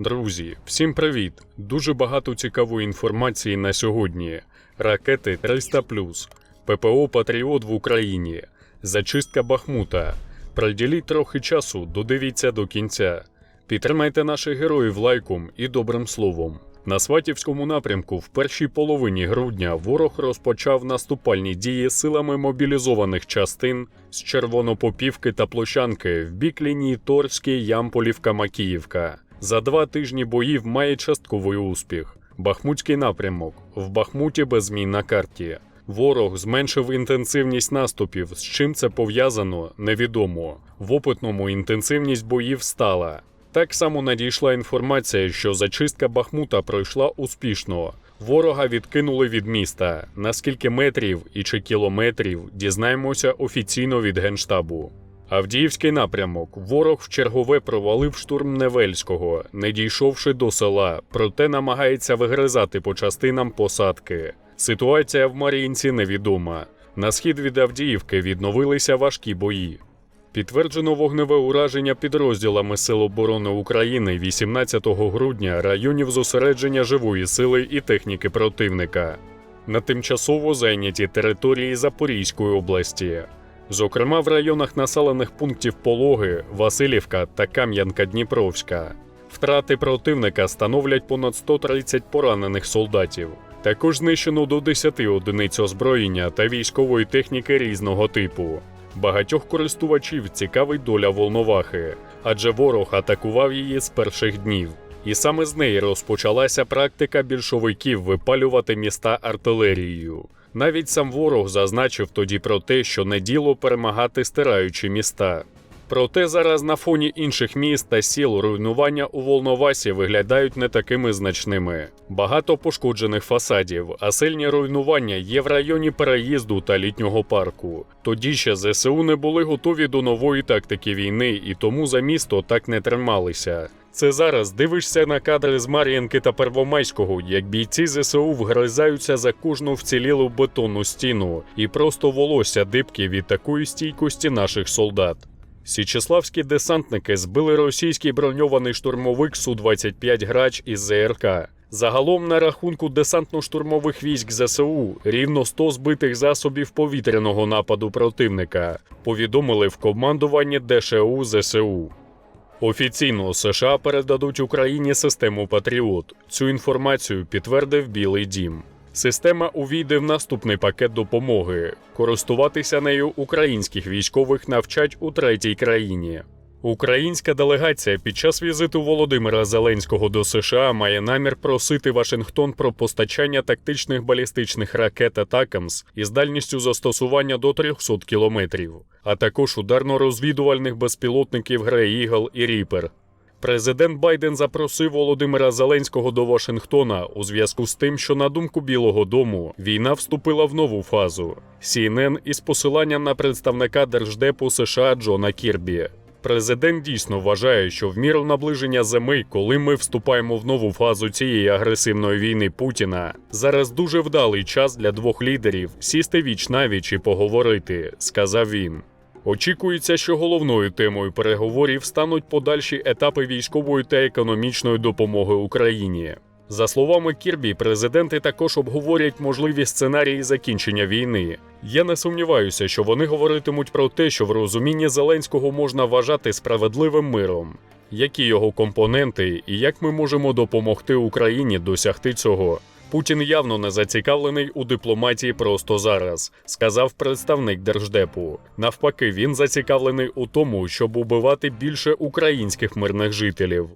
Друзі, всім привіт! Дуже багато цікавої інформації на сьогодні. Ракети 300 ППО Патріот в Україні, зачистка Бахмута. Приділіть трохи часу, додивіться до кінця. Підтримайте наших героїв лайком і добрим словом. На Сватівському напрямку в першій половині грудня ворог розпочав наступальні дії силами мобілізованих частин з Червонопопівки та Площанки в бік лінії Торський, Ямполівка, Макіївка. За два тижні боїв має частковий успіх. Бахмутський напрямок в Бахмуті без змін на карті. Ворог зменшив інтенсивність наступів. З чим це пов'язано, невідомо. В опитному інтенсивність боїв стала. Так само надійшла інформація, що зачистка Бахмута пройшла успішно. Ворога відкинули від міста. Наскільки метрів і чи кілометрів дізнаємося офіційно від Генштабу. Авдіївський напрямок. Ворог в чергове провалив штурм Невельського, не дійшовши до села, проте намагається вигризати по частинам посадки. Ситуація в Мар'їнці невідома. На схід від Авдіївки відновилися важкі бої. Підтверджено вогневе ураження підрозділами Сил оборони України 18 грудня районів зосередження живої сили і техніки противника на тимчасово зайняті території Запорізької області, зокрема в районах населених пунктів Пологи, Васильівка та Кам'янка-Дніпровська. Втрати противника становлять понад 130 поранених солдатів. Також знищено до 10 одиниць озброєння та військової техніки різного типу. Багатьох користувачів цікавить доля Волновахи, адже ворог атакував її з перших днів. І саме з неї розпочалася практика більшовиків випалювати міста артилерією. Навіть сам ворог зазначив тоді про те, що не діло перемагати стираючи міста. Проте зараз на фоні інших міст та сіл руйнування у Волновасі виглядають не такими значними. Багато пошкоджених фасадів, а сильні руйнування є в районі переїзду та літнього парку. Тоді ще ЗСУ не були готові до нової тактики війни і тому за місто так не трималися. Це зараз дивишся на кадри з Мар'їнки та Первомайського, як бійці ЗСУ вгризаються за кожну вцілілу бетонну стіну, і просто волосся дибки від такої стійкості наших солдат. Січеславські десантники збили російський броньований штурмовик Су-25 грач із ЗРК. Загалом на рахунку десантно-штурмових військ ЗСУ рівно 100 збитих засобів повітряного нападу противника. Повідомили в командуванні ДШУ ЗСУ. Офіційно США передадуть Україні систему Патріот. Цю інформацію підтвердив Білий Дім. Система увійде в наступний пакет допомоги. Користуватися нею українських військових навчать у третій країні. Українська делегація під час візиту Володимира Зеленського до США має намір просити Вашингтон про постачання тактичних балістичних ракет «Атакамс» із дальністю застосування до 300 кілометрів, а також ударно-розвідувальних безпілотників Грей Ігл і Ріпер. Президент Байден запросив Володимира Зеленського до Вашингтона у зв'язку з тим, що на думку Білого Дому війна вступила в нову фазу. CNN із посиланням на представника держдепу США Джона Кірбі. Президент дійсно вважає, що в міру наближення зими, коли ми вступаємо в нову фазу цієї агресивної війни Путіна, зараз дуже вдалий час для двох лідерів сісти віч навіч і поговорити, сказав він. Очікується, що головною темою переговорів стануть подальші етапи військової та економічної допомоги Україні. За словами Кірбі, президенти також обговорять можливі сценарії закінчення війни. Я не сумніваюся, що вони говоритимуть про те, що в розумінні Зеленського можна вважати справедливим миром, які його компоненти і як ми можемо допомогти Україні досягти цього. Путін явно не зацікавлений у дипломатії просто зараз, сказав представник держдепу. Навпаки, він зацікавлений у тому, щоб убивати більше українських мирних жителів.